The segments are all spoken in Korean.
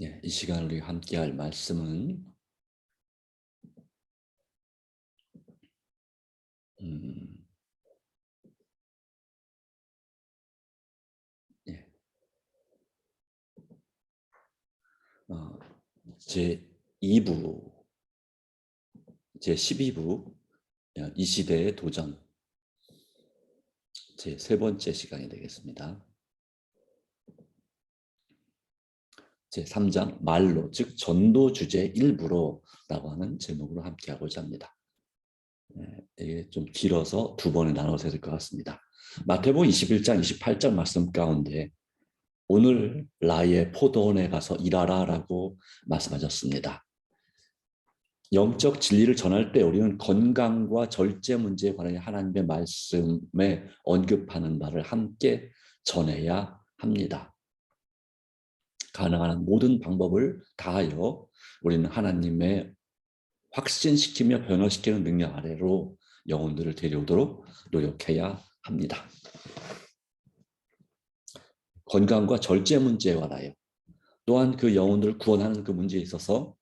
예, 이 시간 우리 함께 할 말씀은 음, 예. 어, 제 2부 제 12부 이 시대의 도전 제 세 번째 시간이 되겠습니다. 제 3장 말로 즉 전도 주제 일부로라고 하는 제목으로 함께 하고자 합니다. 네, 이게 좀 길어서 두 번에 나눠서 될 것 같습니다. 마태복음 21장 28절 말씀 가운데 오늘 나의 포도원에 가서 일하라라고 말씀하셨습니다. 영적 진리를 전할 때 우리는 건강과 절제 문제에 관한 하나님의 말씀에 언급하는 바를 함께 전해야 합니다. 가능한 모든 방법을 다하여 우리는 하나님의 확신시키며 변화시키는 능력 아래로 영혼들을 데려오도록 노력해야 합니다. 건강과 절제 문제에 관하여 또한 그 영혼들을 구원하는 그 문제에 있어서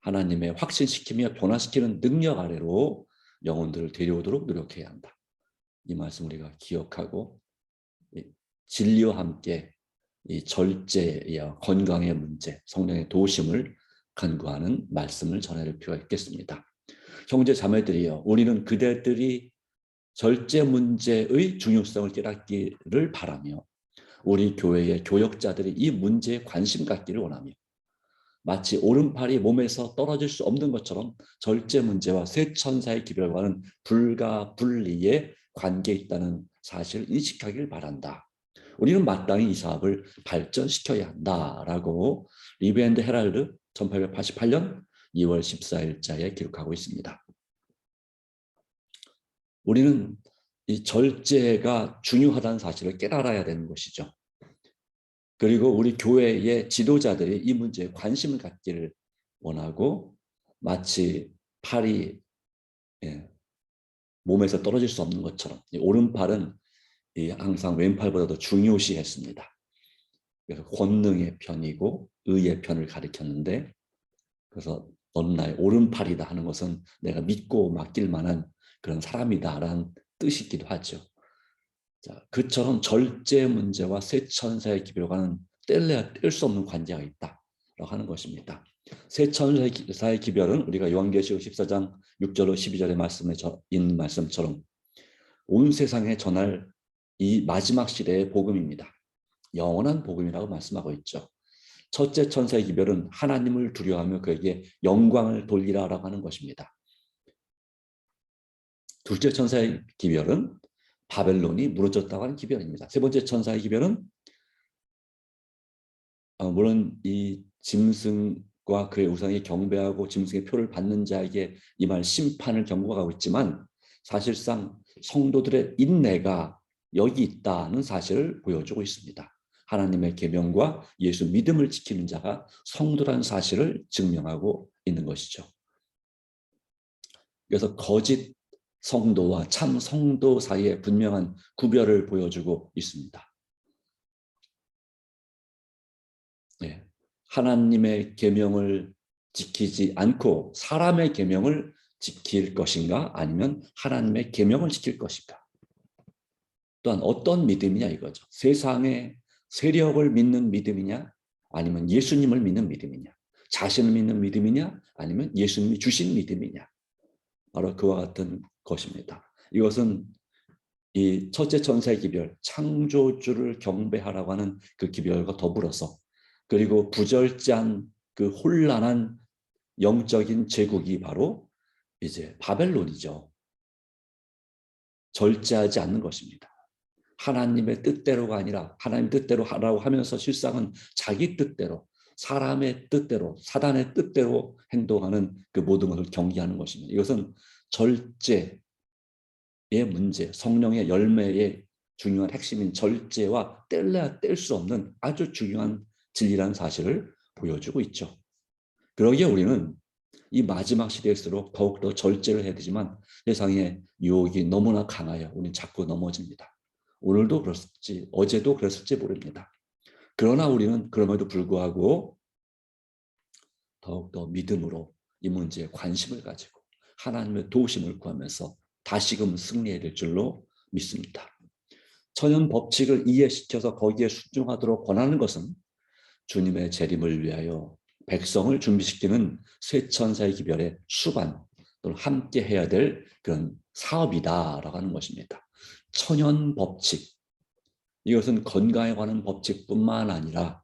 하나님의 확신시키며 변화시키는 능력 아래로 영혼들을 데려오도록 노력해야 한다. 이 말씀 우리가 기억하고 진리와 함께 이 절제와 건강의 문제, 성령의 도심을 간구하는 말씀을 전할 필요가 있겠습니다. 형제 자매들이여, 우리는 그대들이 절제 문제의 중요성을 깨닫기를 바라며 우리 교회의 교역자들이 이 문제에 관심 갖기를 원하며 마치 오른팔이 몸에서 떨어질 수 없는 것처럼 절제 문제와 새 천사의 기별과는 불가 분리의 관계에 있다는 사실을 인식하길 바란다. 우리는 마땅히 이 사업을 발전시켜야 한다라고 리브앤드 헤랄드 1888년 2월 14일자에 기록하고 있습니다. 우리는 이 절제가 중요하다는 사실을 깨달아야 되는 것이죠. 그리고 우리 교회의 지도자들이 이 문제에 관심을 갖기를 원하고 마치 팔이 예, 몸에서 떨어질 수 없는 것처럼 오른팔은 항상 왼팔보다도 중요시했습니다. 그래서 권능의 편이고 의의 편을 가리켰는데 그래서 너는 나의 오른팔이다 하는 것은 내가 믿고 맡길 만한 그런 사람이다라는 뜻이기도 하죠. 자, 그처럼 절제 문제와 새 천사의 기별과는 뗄래야 뗄 수 없는 관계가 있다라고 하는 것입니다. 새 천사의 기별은 우리가 요한계시록 14장 6절로 12절의 말씀에 있는 말씀처럼 온 세상에 전할 이 마지막 시대의 복음입니다. 영원한 복음이라고 말씀하고 있죠. 첫째 천사의 기별은 하나님을 두려워하며 그에게 영광을 돌리라라고 하는 것입니다. 둘째 천사의 기별은 바벨론이 무너졌다고 하는 기별입니다. 세 번째 천사의 기별은 어, 물론 이 짐승과 그의 우상에 경배하고 짐승의 표를 받는 자에게 임할 심판을 경고하고 있지만 사실상 성도들의 인내가 여기 있다는 사실을 보여주고 있습니다. 하나님의 계명과 예수 믿음을 지키는 자가 성도라는 사실을 증명하고 있는 것이죠. 그래서 거짓 성도와 참 성도 사이에 분명한 구별을 보여주고 있습니다. 네. 하나님의 계명을 지키지 않고 사람의 계명을 지킬 것인가 아니면 하나님의 계명을 지킬 것인가 또한 어떤 믿음이냐 이거죠. 세상의 세력을 믿는 믿음이냐 아니면 예수님을 믿는 믿음이냐 자신을 믿는 믿음이냐 아니면 예수님이 주신 믿음이냐 바로 그와 같은 것입니다. 이것은 이 첫째 천사의 기별 창조주를 경배하라고 하는 그 기별과 더불어서 그리고 부절제한 그 혼란한 영적인 제국이 바로 이제 바벨론이죠. 절제하지 않는 것입니다. 하나님의 뜻대로가 아니라 하나님 뜻대로 하라고 하면서 실상은 자기 뜻대로 사람의 뜻대로 사단의 뜻대로 행동하는 그 모든 것을 경계하는 것입니다. 이것은 절제의 문제, 성령의 열매의 중요한 핵심인 절제와 뗄래야 뗄 수 없는 아주 중요한 진리라는 사실을 보여주고 있죠. 그러기에 우리는 이 마지막 시대일수록 더욱더 절제를 해야 되지만 세상의 유혹이 너무나 강하여 우리는 자꾸 넘어집니다. 오늘도 그렇을지 어제도 그랬을지 모릅니다. 그러나 우리는 그럼에도 불구하고 더욱더 믿음으로 이 문제에 관심을 가지고 하나님의 도우심을 구하면서 다시금 승리해야 될 줄로 믿습니다. 천연 법칙을 이해시켜서 거기에 순종하도록 권하는 것은 주님의 재림을 위하여 백성을 준비시키는 쇠천사의 기별의 수반 또는 함께 해야 될 그런 사업이다라고 하는 것입니다. 천연 법칙 이것은 건강에 관한 법칙뿐만 아니라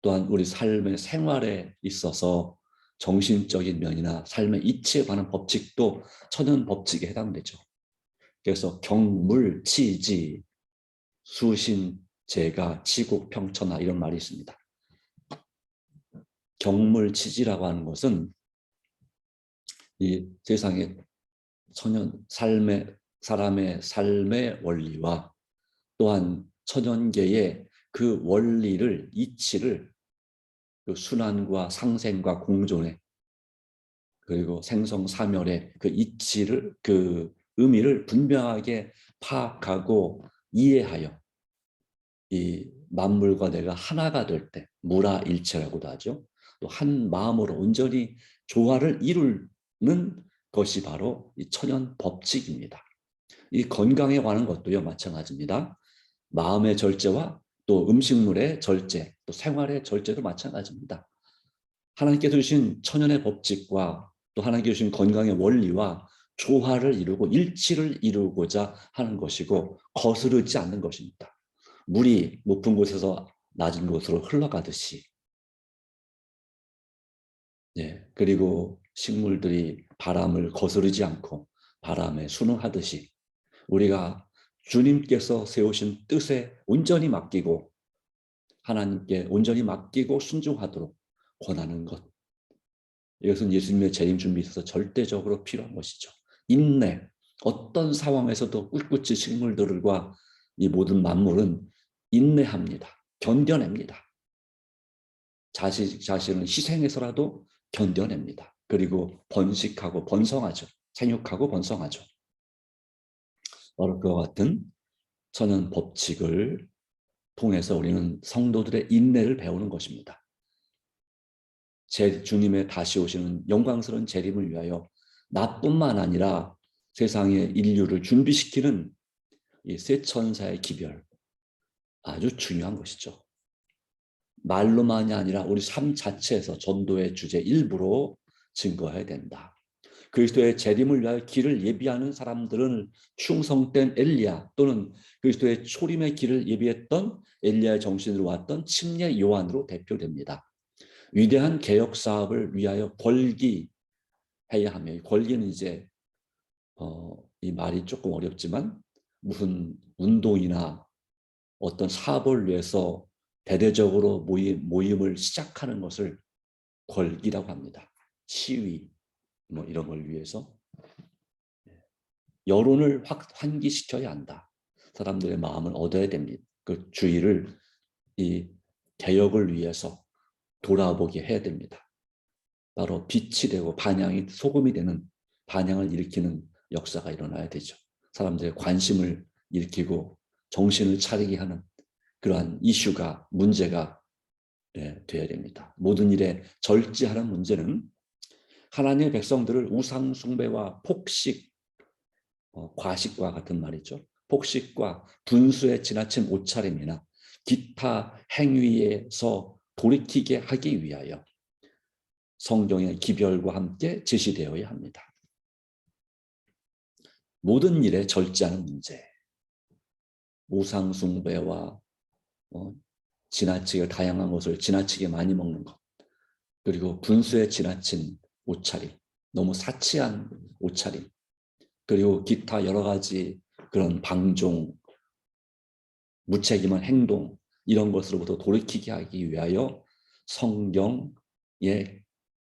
또한 우리 삶의 생활에 있어서 정신적인 면이나 삶의 이치에 관한 법칙도 천연 법칙에 해당되죠. 그래서 경물 치지 수신 제가 지국 평천하 이런 말이 있습니다. 경물 치지라고 하는 것은 이 세상의 천연 삶의 사람의 삶의 원리와 또한 천연계의 그 원리를 이치를 그 순환과 상생과 공존의 그리고 생성 사멸의 그 이치를 그 의미를 분명하게 파악하고 이해하여 이 만물과 내가 하나가 될 때 무라일체라고도 하죠. 또 한 마음으로 온전히 조화를 이루는 것이 바로 이 천연 법칙입니다. 이 건강에 관한 것도요 마찬가지입니다. 마음의 절제와 또 음식물의 절제, 또 생활의 절제도 마찬가지입니다. 하나님께서 주신 천연의 법칙과 또 하나님께서 주신 건강의 원리와 조화를 이루고 일치를 이루고자 하는 것이고 거스르지 않는 것입니다. 물이 높은 곳에서 낮은 곳으로 흘러가듯이 예, 그리고 식물들이 바람을 거스르지 않고 바람에 순응하듯이 우리가 주님께서 세우신 뜻에 온전히 맡기고 하나님께 온전히 맡기고 순종하도록 권하는 것. 이것은 예수님의 재림 준비에 있어서 절대적으로 필요한 것이죠. 인내. 어떤 상황에서도 꿋꿋이 식물들과 이 모든 만물은 인내합니다. 견뎌냅니다. 자신, 자신을 희생해서라도 견뎌냅니다. 그리고 번식하고 번성하죠. 생육하고 번성하죠. 그와 같은 천연 법칙을 통해서 우리는 성도들의 인내를 배우는 것입니다. 제 주님의 다시 오시는 영광스러운 재림을 위하여 나뿐만 아니라 세상의 인류를 준비시키는 이세 천사의 기별 아주 중요한 것이죠. 말로만이 아니라 우리 삶 자체에서 전도의 주제 일부로 증거해야 된다. 그리스도의 재림을 위하여 길을 예비하는 사람들은 충성된 엘리야 또는 그리스도의 초림의 길을 예비했던 엘리야의 정신으로 왔던 침례 요한으로 대표됩니다. 위대한 개혁 사업을 위하여 권기해야 하며 권기는 이제 어, 이 말이 조금 어렵지만 무슨 운동이나 어떤 사업을 위해서 대대적으로 모임, 모임을 시작하는 것을 권기라고 합니다. 시위, 뭐 이런 걸 위해서 여론을 확 환기시켜야 한다. 사람들의 마음을 얻어야 됩니다. 그 주의를 이 개혁을 위해서 돌아보게 해야 됩니다. 바로 빛이 되고 반향이 소금이 되는 반향을 일으키는 역사가 일어나야 되죠. 사람들의 관심을 일으키고 정신을 차리게 하는 그러한 이슈가 문제가 예, 되어야 됩니다. 모든 일에 절제하는 문제는 하나님의 백성들을 우상 숭배와 폭식, 어, 과식과 같은 말이죠. 폭식과 분수에 지나친 옷차림이나 기타 행위에서 돌이키게 하기 위하여 성경의 기별과 함께 제시되어야 합니다. 모든 일에 절제하는 문제, 우상 숭배와 어, 지나치게 다양한 것을 지나치게 많이 먹는 것, 그리고 분수에 지나친 옷차림, 너무 사치한 옷차림, 그리고 기타 여러 가지 그런 방종, 무책임한 행동 이런 것으로부터 돌이키게 하기 위하여 성경의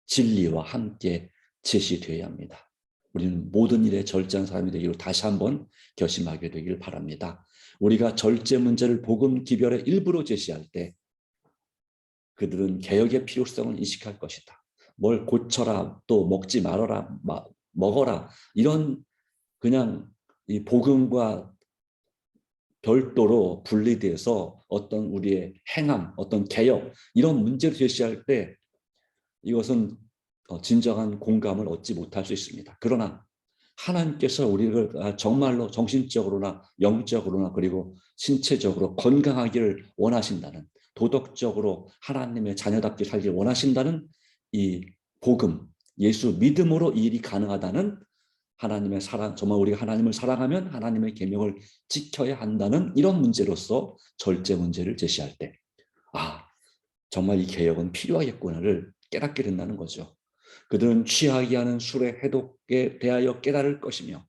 진리와 함께 제시되어야 합니다. 우리는 모든 일에 절제한 사람이 되기로 다시 한번 결심하게 되길 바랍니다. 우리가 절제 문제를 복음 기별의 일부로 제시할 때 그들은 개혁의 필요성을 인식할 것이다. 뭘 고쳐라 또 먹지 말아라 마, 먹어라 이런 그냥 이 복음과 별도로 분리돼서 어떤 우리의 행함, 어떤 개혁 이런 문제를 제시할 때 이것은 어, 진정한 공감을 얻지 못할 수 있습니다. 그러나 하나님께서 우리를 아, 정말로 정신적으로나 영적으로나 그리고 신체적으로 건강하기를 원하신다는 도덕적으로 하나님의 자녀답게 살길 원하신다는 이 복음, 예수 믿음으로 이 일이 가능하다는 하나님의 사랑, 정말 우리가 하나님을 사랑하면 하나님의 계명을 지켜야 한다는 이런 문제로서 절제 문제를 제시할 때, 아, 정말 이 개혁은 필요하겠구나를 깨닫게 된다는 거죠. 그들은 취하게 하는 술의 해독에 대하여 깨달을 것이며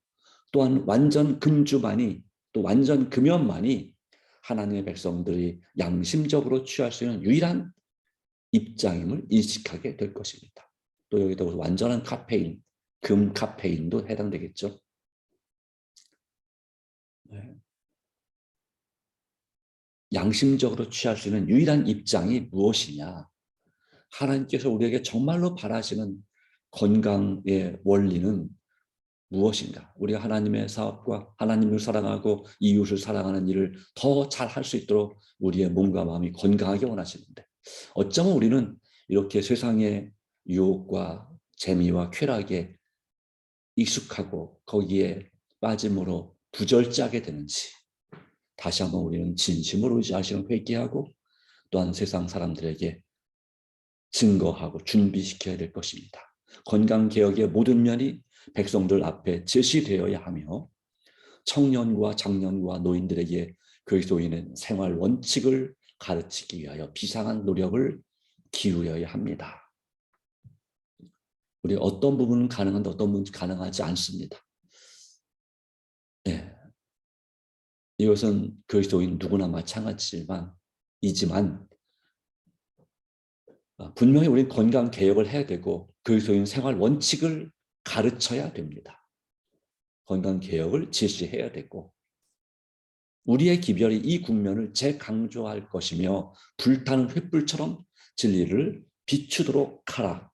또한 완전 금주만이 또 완전 금연만이 하나님의 백성들이 양심적으로 취할 수 있는 유일한 입장임을 인식하게 될 것입니다. 또 여기다 완전한 카페인, 금 카페인도 해당되겠죠. 네. 양심적으로 취할 수 있는 유일한 입장이 무엇이냐? 하나님께서 우리에게 정말로 바라시는 건강의 원리는 무엇인가? 우리가 하나님의 사업과 하나님을 사랑하고 이웃을 사랑하는 일을 더 잘 할 수 있도록 우리의 몸과 마음이 건강하게 원하시는데 어쩌면 우리는 이렇게 세상의 유혹과 재미와 쾌락에 익숙하고 거기에 빠짐으로 부절제하게 되는지 다시 한번 우리는 진심으로 자신을 회개하고 또한 세상 사람들에게 증거하고 준비시켜야 될 것입니다. 건강개혁의 모든 면이 백성들 앞에 제시되어야 하며 청년과 장년과 노인들에게 그리스도인의 생활 원칙을 가르치기 위하여 비상한 노력을 기울여야 합니다. 우리 어떤 부분은 가능한데 어떤 부분은 가능하지 않습니다. 네. 이것은 그리스도인 누구나 마찬가지지만 이지만 아, 분명히 우리는 건강 개혁을 해야 되고 그리스도인 생활 원칙을 가르쳐야 됩니다. 건강 개혁을 제시해야 되고 우리의 기별이 이 국면을 재강조할 것이며 불타는 횃불처럼 진리를 비추도록 하라.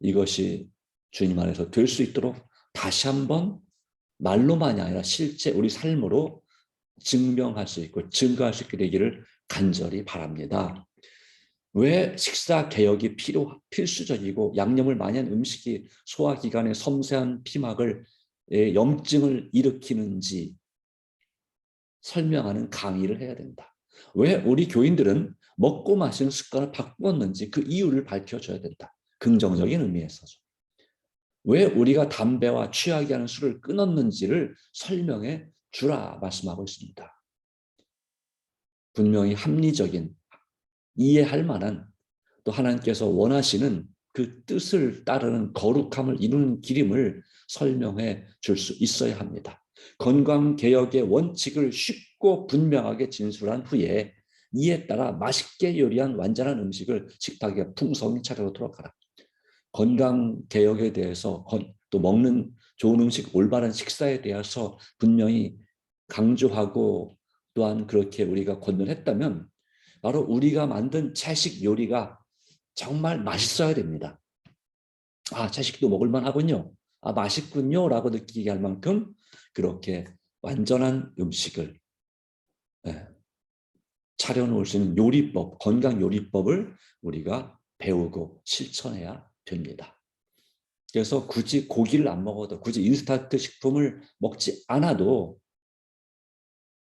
이것이 주님 안에서 될 수 있도록 다시 한번 말로만이 아니라 실제 우리 삶으로 증명할 수 있고 증거할 수 있게 되기를 간절히 바랍니다. 왜 식사 개혁이 필요 필수적이고 양념을 많이 한 음식이 소화기관의 섬세한 피막을 예, 염증을 일으키는지 설명하는 강의를 해야 된다. 왜 우리 교인들은 먹고 마시는 습관을 바꾸었는지 그 이유를 밝혀줘야 된다. 긍정적인 의미에서죠. 왜 우리가 담배와 취하게 하는 술을 끊었는지를 설명해 주라 말씀하고 있습니다. 분명히 합리적인 이해할 만한 또 하나님께서 원하시는 그 뜻을 따르는 거룩함을 이루는 기림을 설명해 줄 수 있어야 합니다. 건강 개혁의 원칙을 쉽고 분명하게 진술한 후에 이에 따라 맛있게 요리한 완전한 음식을 식탁에 풍성히 차려놓도록 하라. 건강 개혁에 대해서 또 먹는 좋은 음식, 올바른 식사에 대해서 분명히 강조하고 또한 그렇게 우리가 권면했다면 바로 우리가 만든 채식 요리가 정말 맛있어야 됩니다. 아, 채식도 먹을만 하군요. 아, 맛있군요. 라고 느끼게 할 만큼 그렇게 완전한 음식을 예, 차려놓을 수 있는 요리법, 건강 요리법을 우리가 배우고 실천해야 됩니다. 그래서 굳이 고기를 안 먹어도 굳이 인스턴트 식품을 먹지 않아도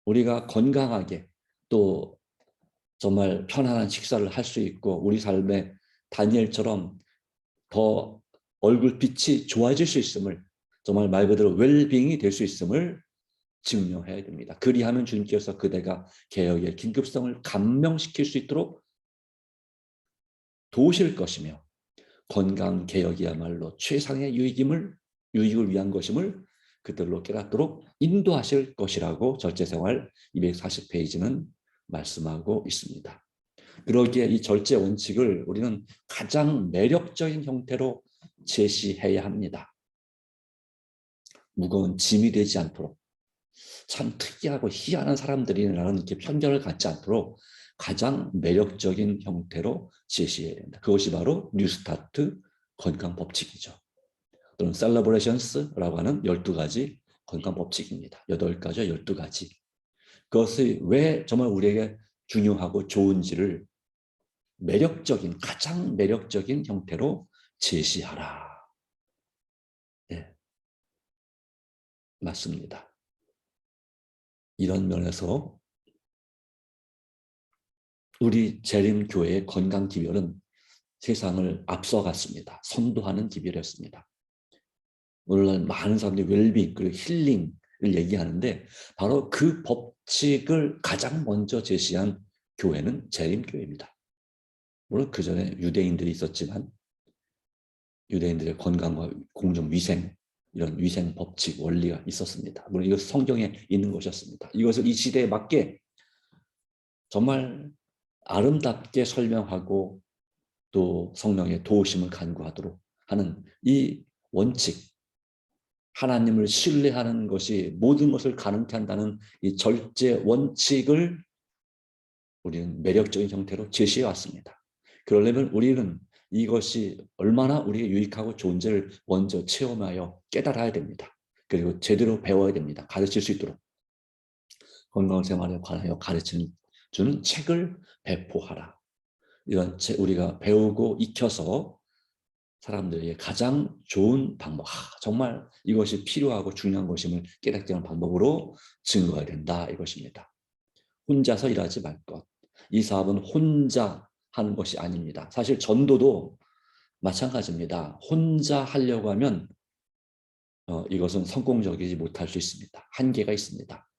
우리가 건강하게 또 정말 편안한 식사를 할 수 있고 우리 삶에 다니엘처럼 더 얼굴빛이 좋아질 수 있음을 정말 말 그대로 웰빙이 될 수 있음을 증명해야 됩니다. 그리하면 주님께서 그대가 개혁의 긴급성을 감명시킬 수 있도록 도우실 것이며 건강 개혁이야말로 최상의 유익임을 유익을 위한 것임을 그들로 깨닫도록 인도하실 것이라고 절제생활 240페이지는 말씀하고 있습니다. 그러기에 이 절제 원칙을 우리는 가장 매력적인 형태로 제시해야 합니다. 무거운 짐이 되지 않도록 참 특이하고 희한한 사람들이라는 이렇게 편견을 갖지 않도록 가장 매력적인 형태로 제시해야 된다. 그것이 바로 뉴스타트 건강 법칙이죠. 또는 셀러브레이션스라고 하는 12가지 건강 법칙입니다. 8가지, 12가지. 그것이 왜 정말 우리에게 중요하고 좋은지를 매력적인 가장 매력적인 형태로 제시하라. 네. 맞습니다. 이런 면에서 우리 재림교회의 건강 기별은 세상을 앞서갔습니다. 선도하는 기별이었습니다. 오늘날 많은 사람들이 웰빙 그리고 힐링을 얘기하는데 바로 그 법칙을 가장 먼저 제시한 교회는 재림교회입니다. 물론 그 전에 유대인들이 있었지만 유대인들의 건강과 공정 위생 이런 위생 법칙 원리가 있었습니다. 물론 이것 성경에 있는 것이었습니다. 이것을 이 시대에 맞게 정말 아름답게 설명하고 또 성령의 도우심을 간구하도록 하는 이 원칙 하나님을 신뢰하는 것이 모든 것을 가능케 한다는 이 절제 원칙을 우리는 매력적인 형태로 제시해 왔습니다. 그러려면 우리는 이것이 얼마나 우리에게 유익하고 좋은지를 먼저 체험하여 깨달아야 됩니다. 그리고 제대로 배워야 됩니다. 가르칠 수 있도록. 건강생활에 관하여 가르치는 주는 책을 배포하라. 이런 책 우리가 배우고 익혀서 사람들에게 가장 좋은 방법, 아, 정말 이것이 필요하고 중요한 것임을 깨닫게 하는 방법으로 증거해야 된다 이것입니다. 혼자서 일하지 말 것. 이 사업은 혼자 하는 것이 아닙니다. 사실 전도도 마찬가지입니다. 혼자 하려고 하면 어, 이것은 성공적이지 못할 수 있습니다. 한계가 있습니다.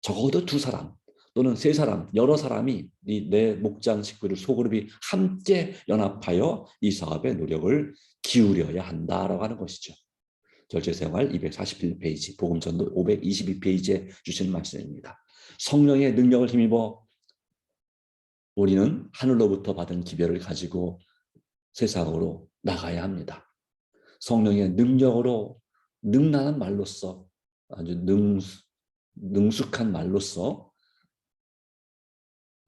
적어도 두 사람 또는 세 사람, 여러 사람이 내 목장 식구들 소그룹이 함께 연합하여 이 사업에 노력을 기울여야 한다라고 하는 것이죠. 절제생활 241페이지, 복음전도 522페이지에 주신 말씀입니다. 성령의 능력을 힘입어 우리는 하늘로부터 받은 기별을 가지고 세상으로 나가야 합니다. 성령의 능력으로 능란한 말로써 아주 능, 능숙한 말로써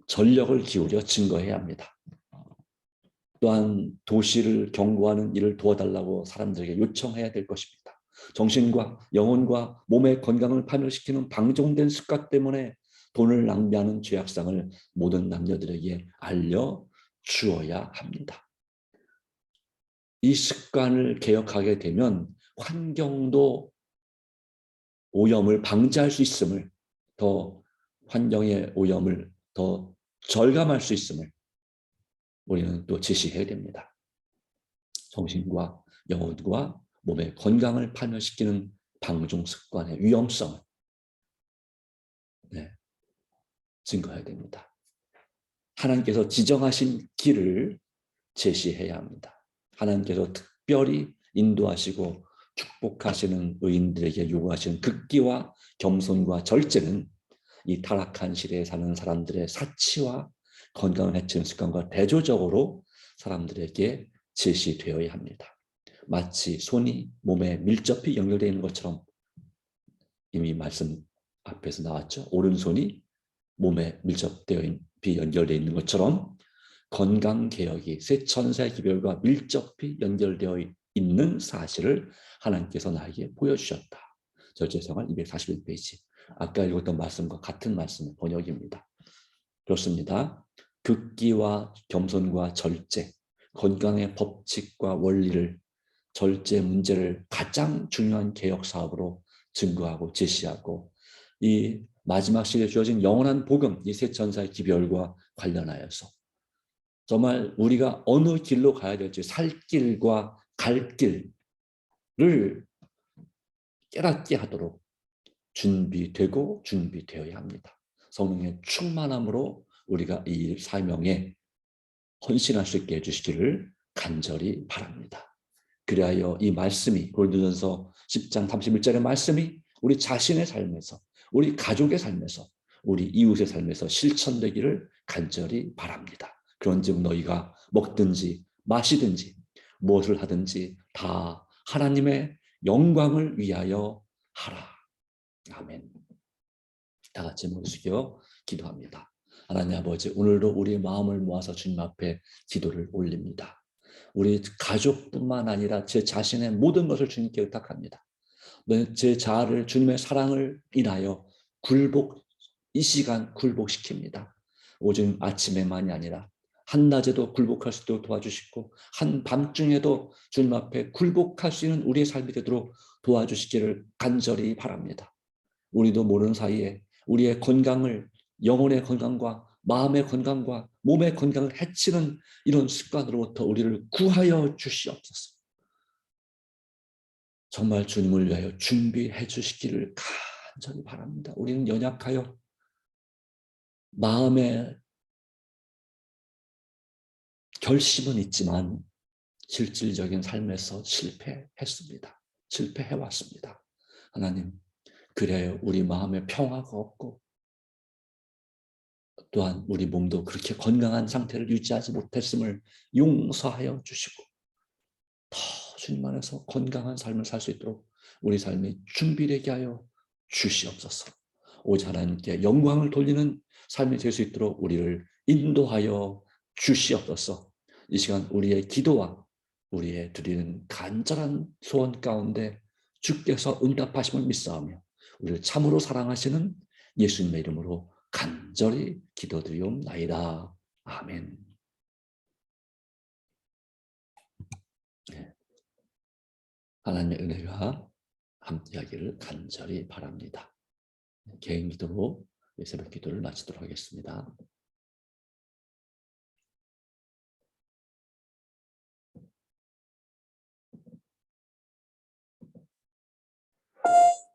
전력을 기울여 증거해야 합니다. 또한 도시를 경고하는 일을 도와달라고 사람들에게 요청해야 될 것입니다. 정신과 영혼과 몸의 건강을 파멸시키는 방종된 습관 때문에 돈을 낭비하는 죄악상을 모든 남녀들에게 알려 주어야 합니다. 이 습관을 개혁하게 되면 환경도 오염을 방지할 수 있음을 더 환경의 오염을 더 절감할 수 있음을 우리는 또 제시해야 됩니다. 정신과 영혼과 몸의 건강을 파멸시키는 방종 습관의 위험성을 네, 증거해야 됩니다. 하나님께서 지정하신 길을 제시해야 합니다. 하나님께서 특별히 인도하시고 축복하시는 의인들에게 요구하시는 극기와 겸손과 절제는 이 타락한 시대에 사는 사람들의 사치와 건강을 해치는 습관과 대조적으로 사람들에게 제시되어야 합니다. 마치 손이 몸에 밀접히 연결되어 있는 것처럼 이미 말씀 앞에서 나왔죠. 오른손이 몸에 밀접되어 연결되어 있는 것처럼 건강 개혁이 새 천사의 기별과 밀접히 연결되어 있는 사실을 하나님께서 나에게 보여주셨다. 절제생활 241페이지. 아까 읽었던 말씀과 같은 말씀 번역입니다. 그렇습니다. 극기와 겸손과 절제, 건강의 법칙과 원리를 절제 문제를 가장 중요한 개혁 사업으로 증거하고 제시하고 이 마지막 시대에 주어진 영원한 복음, 이세 천사의 기별과 관련하여서 정말 우리가 어느 길로 가야 될지 살 길과 갈 길을 깨닫게 하도록 준비되고 준비되어야 합니다. 성령의 충만함으로 우리가 이 사명에 헌신할 수 있게 해주시기를 간절히 바랍니다. 그리하여 이 말씀이 골드전서 10장 31절의 말씀이 우리 자신의 삶에서 우리 가족의 삶에서 우리 이웃의 삶에서 실천되기를 간절히 바랍니다. 그런즉 너희가 먹든지 마시든지 무엇을 하든지 다 하나님의 영광을 위하여 하라. 아멘. 다 같이 머리 숙여 기도합니다. 하나님 아버지 오늘도 우리의 마음을 모아서 주님 앞에 기도를 올립니다. 우리 가족뿐만 아니라 제 자신의 모든 것을 주님께 의탁합니다. 제 자아를 주님의 사랑을 인하여 굴복 이 시간 굴복시킵니다. 오직 아침에만이 아니라 한낮에도 굴복할 수 있도록 도와주시고 한 밤중에도 주님 앞에 굴복할 수 있는 우리의 삶이 되도록 도와주시기를 간절히 바랍니다. 우리도 모르는 사이에 우리의 건강을 영혼의 건강과 마음의 건강과 몸의 건강을 해치는 이런 습관으로부터 우리를 구하여 주시옵소서. 정말 주님을 위하여 준비해 주시기를 간절히 바랍니다. 우리는 연약하여 마음에 결심은 있지만 실질적인 삶에서 실패했습니다. 실패해 왔습니다. 하나님, 그래요. 우리 마음에 평화가 없고 또한 우리 몸도 그렇게 건강한 상태를 유지하지 못했음을 용서하여 주시고 더 주님 안에서 건강한 삶을 살 수 있도록 우리 삶이 준비되게 하여 주시옵소서. 오직 하나님께 영광을 돌리는 삶이 될 수 있도록 우리를 인도하여 주시옵소서. 이 시간 우리의 기도와 우리의 드리는 간절한 소원 가운데 주께서 응답하심을 믿사오며 우리를 참으로 사랑하시는 예수님의 이름으로 간절히 기도드리옵나이다. 아멘. 하나님의 은혜가 함께하기를 간절히 바랍니다. 개인 기도로 새벽 기도를 마치도록 하겠습니다. 네.